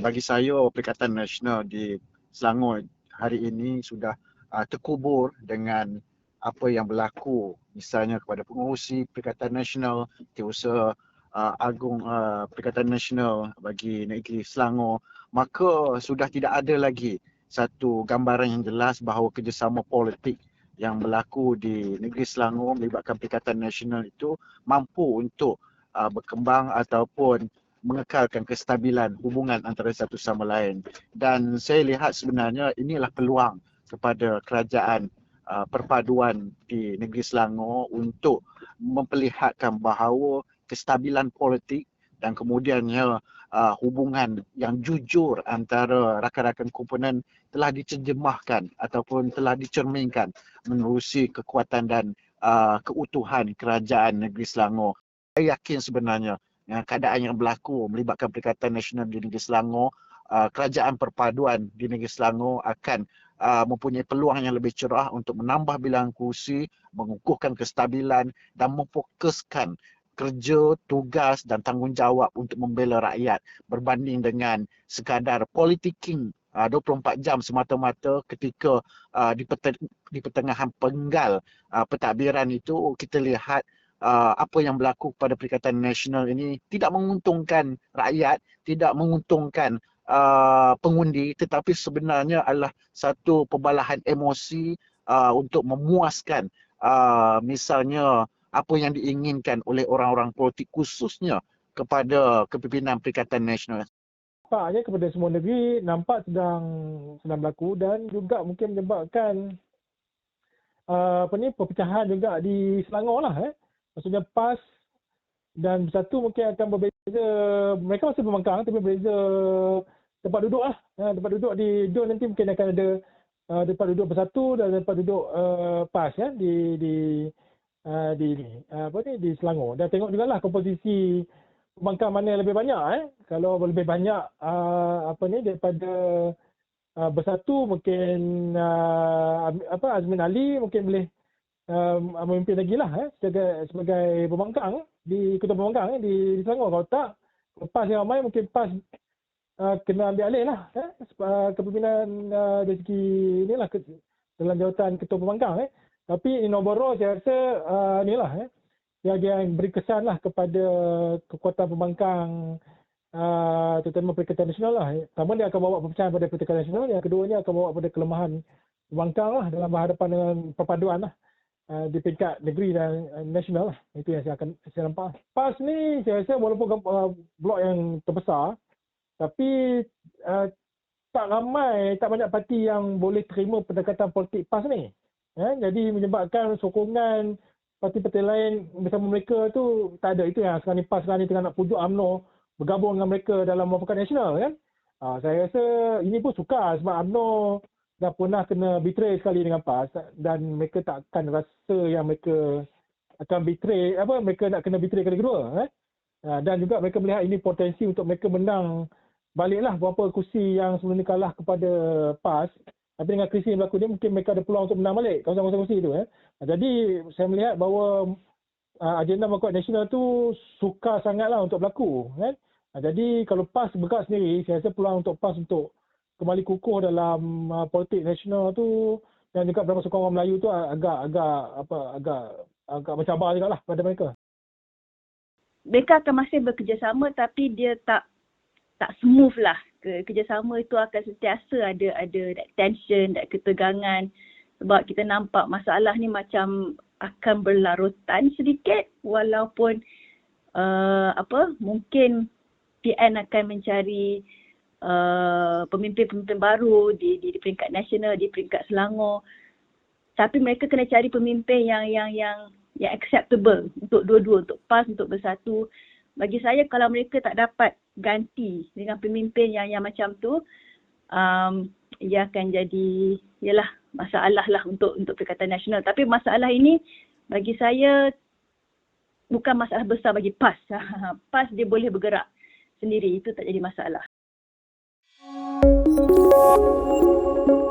bagi saya Perikatan Nasional di Selangor hari ini sudah uh, terkubur dengan apa yang berlaku misalnya kepada pengurusi Perikatan Nasional, Setiausaha uh, Agung uh, Perikatan Nasional bagi negeri Selangor, maka sudah tidak ada lagi satu gambaran yang jelas bahawa kerjasama politik yang berlaku di negeri Selangor melibatkan Perikatan Nasional itu mampu untuk uh, berkembang ataupun mengekalkan kestabilan hubungan antara satu sama lain. Dan saya lihat sebenarnya inilah peluang kepada kerajaan uh, perpaduan di negeri Selangor untuk memperlihatkan bahawa kestabilan politik dan kemudiannya uh, hubungan yang jujur antara rakan-rakan komponen telah diterjemahkan ataupun telah dicerminkan menerusi kekuatan dan uh, keutuhan kerajaan negeri Selangor. Saya yakin sebenarnya ya, keadaan yang berlaku melibatkan Perikatan Nasional di Negeri Selangor, uh, kerajaan perpaduan di Negeri Selangor akan uh, mempunyai peluang yang lebih cerah untuk menambah bilangan kursi, mengukuhkan kestabilan dan memfokuskan kerja, tugas dan tanggungjawab untuk membela rakyat berbanding dengan sekadar politiking uh, 24 jam semata-mata ketika uh, di, di pertengahan penggal uh, pentadbiran itu kita lihat uh, apa yang berlaku pada Perikatan Nasional ini tidak menguntungkan rakyat, tidak menguntungkan uh, pengundi tetapi sebenarnya adalah satu pembalahan emosi uh, untuk memuaskan uh, misalnya apa yang diinginkan oleh orang-orang politik khususnya kepada kepimpinan Perikatan Nasional. Nampaknya kepada semua negeri nampak sedang sedang berlaku dan juga mungkin menyebabkan uh, apa ni perpecahan juga di Selangor lah eh maksudnya PAS dan satu mungkin akan berbeza mereka masih pembangkang tapi berbeza tempat duduk lah. Ha, tempat duduk di DUN nanti mungkin akan ada uh, tempat duduk bersatu dan tempat duduk uh, PAS ya di di uh, di uh, apa ni di Selangor. Dan tengok juga lah komposisi pembangkang mana yang lebih banyak eh. Kalau lebih banyak uh, apa ni daripada uh, bersatu mungkin uh, apa Azmin Ali mungkin boleh um, memimpin lagi lah eh, sebagai, sebagai pembangkang di ketua pembangkang eh, di, di Selangor. Kalau tak, lepas yang ramai mungkin PAS uh, kena ambil alih lah eh, uh, kepimpinan uh, dari segi ni lah ke, dalam jawatan ketua pembangkang. Eh. Tapi in overall saya rasa uh, ni lah eh, yang, yang beri kesan lah kepada kekuatan pembangkang uh, terutama Perikatan Nasional lah. Eh. Pertama dia akan bawa perpecahan pada Perikatan Nasional, yang keduanya akan bawa pada kelemahan pembangkang lah dalam berhadapan dengan perpaduan lah. Uh, di peringkat negeri dan uh, nasional lah. Itu yang saya akan saya nampak. PAS ni saya rasa walaupun uh, blok yang terbesar tapi uh, tak ramai, tak banyak parti yang boleh terima pendekatan politik PAS ni. Ya, jadi menyebabkan sokongan parti-parti lain bersama mereka tu tak ada. Itu yang sekarang ni PAS sekarang ni tengah nak pujuk UMNO bergabung dengan mereka dalam Mafukan Nasional kan. Uh, saya rasa ini pun suka sebab UMNO dah pernah kena betray sekali dengan PAS dan mereka tak akan rasa yang mereka akan betray apa mereka nak kena betray kali kedua eh? Ah, dan juga mereka melihat ini potensi untuk mereka menang baliklah beberapa kursi yang sebelum ni kalah kepada PAS tapi dengan krisis yang berlaku ni mungkin mereka ada peluang untuk menang balik kawasan-kawasan kursi itu eh? Ah, jadi saya melihat bahawa uh, agenda Maklumat Nasional tu suka sangatlah untuk berlaku eh? jadi kalau PAS bergerak sendiri saya rasa peluang untuk PAS untuk kembali kukuh dalam uh, politik nasional tu dan juga beberapa sukan orang Melayu tu agak agak apa agak agak mencabar juga lah pada mereka. Mereka akan masih bekerjasama tapi dia tak tak smooth lah. Ke, kerjasama itu akan sentiasa ada ada tension, ada ketegangan sebab kita nampak masalah ni macam akan berlarutan sedikit walaupun uh, apa mungkin PN akan mencari Uh, pemimpin-pemimpin baru di, di di peringkat nasional di peringkat Selangor. Tapi mereka kena cari pemimpin yang yang yang yang acceptable untuk dua-dua untuk PAS untuk bersatu. Bagi saya kalau mereka tak dapat ganti dengan pemimpin yang yang macam tu um, ia akan jadi ialah masalah lah untuk untuk perikatan nasional. Tapi masalah ini bagi saya bukan masalah besar bagi PAS. PAS dia boleh bergerak sendiri. Itu tak jadi masalah Thank you.